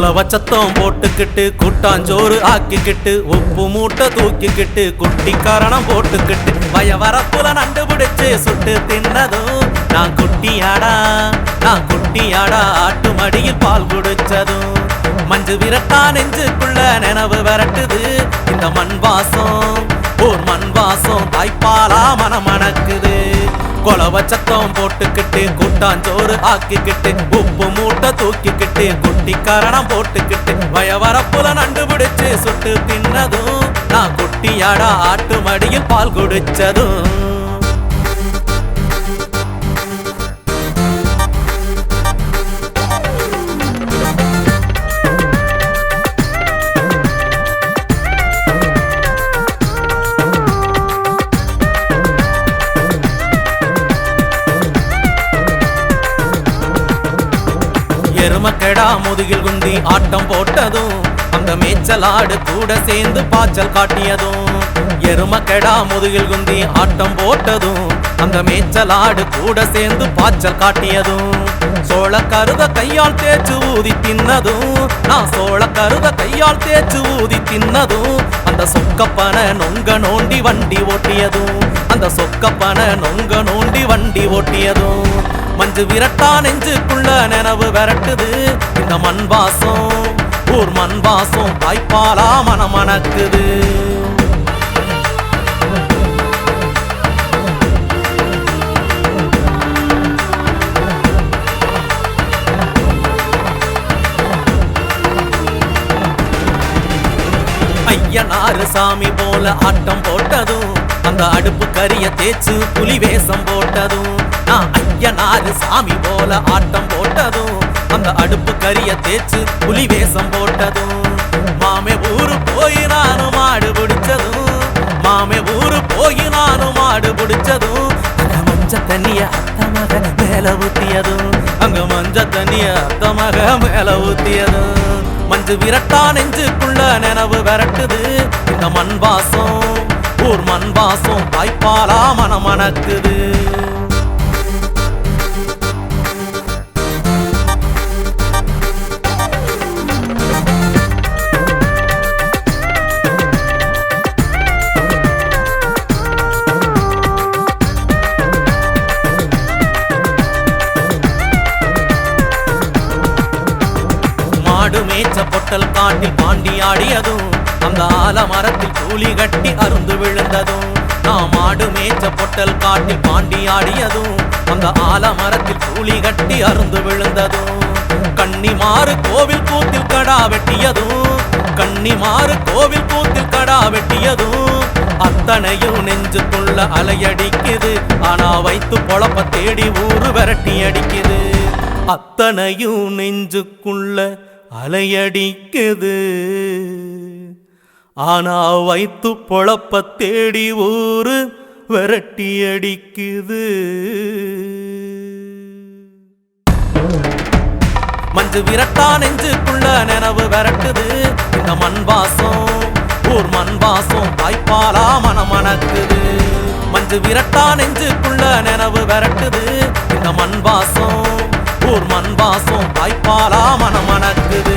சத்தம் போட்டுக்கிட்டு கூட்டாஞ்சோறு ஆக்கிக்கிட்டு உப்பு மூட்டை தூக்கிக்கிட்டு குட்டி காரணம் போட்டுக்கிட்டு வய வரப்புல நண்டு பிடிச்சு சுட்டு தின்னதும் நான் குட்டியாடா நான் குட்டியாடா ஆட்டு மடியில் பால் குடிச்சதும் மஞ்சு விரட்டா நெஞ்சுக்குள்ள நினைவு விரட்டுது. இந்த மண் வாசம் ஓர் மண் வாசம் தாய்ப்பாலா மனம் மணக்குது கொலவ சத்தம் போட்டுக்கிட்டு கூட்டாஞ்சோறு ஆக்கிக்கிட்டு உப்பு மூட்டை தூக்கிக்கிட்டு குட்டி காரணம் போட்டுக்கிட்டு வயவரப்புல நண்டு பிடிச்சு சுட்டு தின்னதும் நான் குட்டியாடா ஆட்டு மடியில் பால் குடிச்சதும். எருமக்கெடா முதுகில் குந்தி ஆட்டம் போட்டதும் அந்த மேய்ச்சலாடு கூட சேர்ந்து பாய்ச்சல் காட்டியதும். எருமக்கெடா முதுகில் குந்தி ஆட்டம் போட்டதும் அந்த மேய்ச்சலாடு கூட சேர்ந்து பாய்ச்சல் காட்டியதும். சோழ கருத கையால் தேய்ச்சு ஊதி தின்னதும் நான் சோழ கருத கையால் தேய்ச்சு ஊதி தின்னதும். அந்த சொக்கப்பன நொங்க நோண்டி வண்டி ஓட்டியதும் அந்த சொக்கப்பன நொங்க நோண்டி வண்டி ஓட்டியதும். மஞ்சு விரட்டா நெஞ்சுக்குள்ள நினைவு விரட்டுது. இந்த மண் வாசம் ஊர் மண் வாசம் தாய்ப்பாலா மனம் மணக்குது ஐயனாறு சாமி போல ஆட்டம் போட்டதும் அந்த அடுப்பு கரிய தேய்ச்சு புலி வேஷம் போட்டதும். நான் சாமி போல ஆட்டம் போட்டதும் அந்த அடுப்பு கரிய தேய்ச்சு புலி வேஷம் போட்டதும். மாமே ஊரு போய் நானும் மாடு பிடிச்சதும் மாமே ஊரு போய் நானும் மாடு பிடிச்சதும். அங்க மஞ்ச தண்ணிய அத்தமாக மேல ஊத்தியதும் அங்க மஞ்ச தண்ணிய அத்தமாக மேல ஊத்தியதும். மஞ்சு விரட்டா நெஞ்சுக்குள்ள நினைவு விரட்டுது இந்த மண் வாசம் ஊர் மண் வாசம் வாய்ப்பாலா மனம் மணக்குது மாடு மேய்ச்ச பொட்டல் காட்டில் பாண்டி ஆடியதும் அந்த ஆலமரத்தில் கூலி கட்டி அருந்து விழுந்ததும். நாம் மாடு மேய்ச்ச பொட்டல் காட்டில் பாண்டி ஆடியதும் அந்த ஆலமரத்தில் கூலி கட்டி அருந்து விழுந்ததும். கன்னிமாறு கோவில் கூத்தில் கடா வெட்டியதும் கன்னிமாறு கோவில் கூத்தில் கடா வெட்டியதும். அத்தனையும் நெஞ்சுக்குள்ள அலையடிக்குது ஆனா வைத்து பொழப்ப தேடி ஊரு விரட்டி அடிக்குது. அத்தனையும் நெஞ்சுக்குள்ள அலையடிக்குது. ஆனா வைத்து பொழப்ப தேடி ஊரு விரட்டி அடிக்குது மஞ்சு விரட்டா நெஞ்சுக்குள்ள நினைவு விரட்டுது. இந்த மண் வாசம் ஊர் மண் வாசம் வாய்ப்பாலா மனம் மணக்குது மஞ்சு விரட்டா நெஞ்சுக்குள்ள நினைவு விரட்டுது. இந்த மண் வாசம் ஊர் மண் வாசம் தாய்ப்பாலா மணக்குது